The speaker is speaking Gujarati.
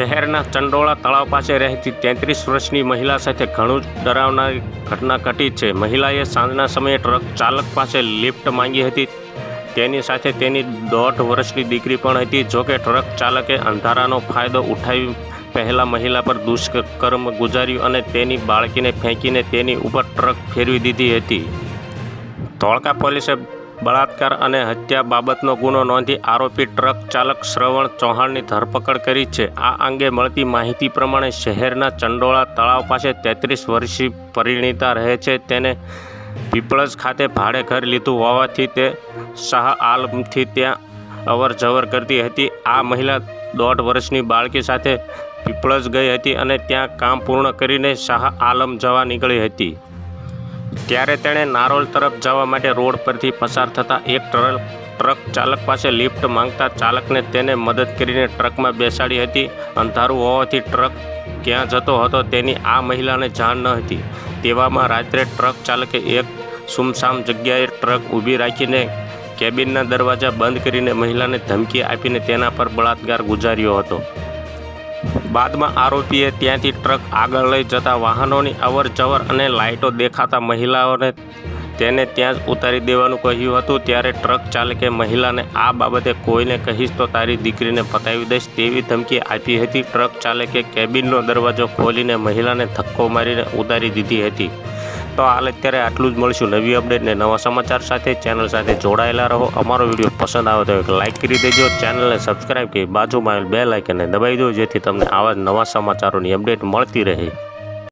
શહેરના ચંડોળા તળાવ પાસે રહેતી તેત્રીસ વર્ષની મહિલા સાથે ઘણું જ ડરાવનારી ઘટના ઘટી છે. મહિલાએ સાંજના સમયે ટ્રક ચાલક પાસે લિફ્ટ માંગી હતી. તેની સાથે તેની દોઢ વર્ષની દીકરી પણ હતી. જોકે ટ્રક ચાલકે અંધારાનો ફાયદો ઉઠાવી પહેલાં મહિલા પર દુષ્કર્મ ગુજાર્યું અને તેની બાળકીને ફેંકીને તેની ઉપર ટ્રક ફેરવી દીધી હતી. ધોળકા પોલીસે બળાત્કાર અને હત્યા બાબતનો ગુનો નોંધી આરોપી ટ્રક ચાલક શ્રવણ ચૌહાણની ધરપકડ કરી છે. આ અંગે મળતી માહિતી પ્રમાણે શહેરના ચંડોળા તળાવ પાસે તેત્રીસ વર્ષીય પરિણીતા રહે છે. તેને પીપળજ ખાતે ભાડે ઘર લીધું હોવાથી તે શાહ આલમથી ત્યાં અવર જવર કરતી હતી. આ મહિલા દોઢ વર્ષની બાળકી સાથે પીપળજ ગઈ હતી અને ત્યાં કામ પૂર્ણ કરીને શાહ આલમ જવા નીકળી હતી. ત્યારે તેણે નારોલ તરફ જવા માટે રોડ પરથી પસાર થતાં એક ટ્રલ, ટ્રક ચાલક પાસે લિફ્ટ માંગતા ચાલકને તેને મદદ કરીને ટ્રકમાં બેસાડી હતી. અંધારું હોવાથી ટ્રક ક્યાં જતો હતો તેની આ મહિલાને જાણ ન હતી. તેવામાં રાત્રે ટ્રક ચાલકે એક સુમસામ જગ્યાએ ટ્રક ઊભી રાખીને કેબિનના દરવાજા બંધ કરીને મહિલાને ધમકી આપીને તેના પર બળાત્કાર ગુજાર્યો હતો. બાદમાં આરોપીએ ત્યાંથી ટ્રક આગળ લઈ જતા વાહનોની અવર જવર અને લાઇટો દેખાતા મહિલાઓને તેને ત્યાં જ ઉતારી દેવાનું કહ્યું હતું. ત્યારે ટ્રક ચાલકે મહિલાને આ બાબતે કોઈને કહીશ તો તારી દીકરીને પતાવી દઈશ તેવી ધમકી આપી હતી. ટ્રક ચાલકે કેબિનનો દરવાજો ખોલીને મહિલાને ધક્કો મારીને ઉતારી દીધી હતી. તો હાલ અત્યારે આટલું જ મળશું નવી અપડેટ ને નવા સમાચાર સાથે. ચેનલ સાથે જોડાયેલા રહો. અમારો વીડિયો પસંદ આવે તો એક લાઇક કરી દેજો. ચેનલને સબસ્ક્રાઈબ કરી બાજુમાં આવેલ બે લાઇકને દબાવી દો જેથી તમને આવા નવા સમાચારોની અપડેટ મળતી રહે.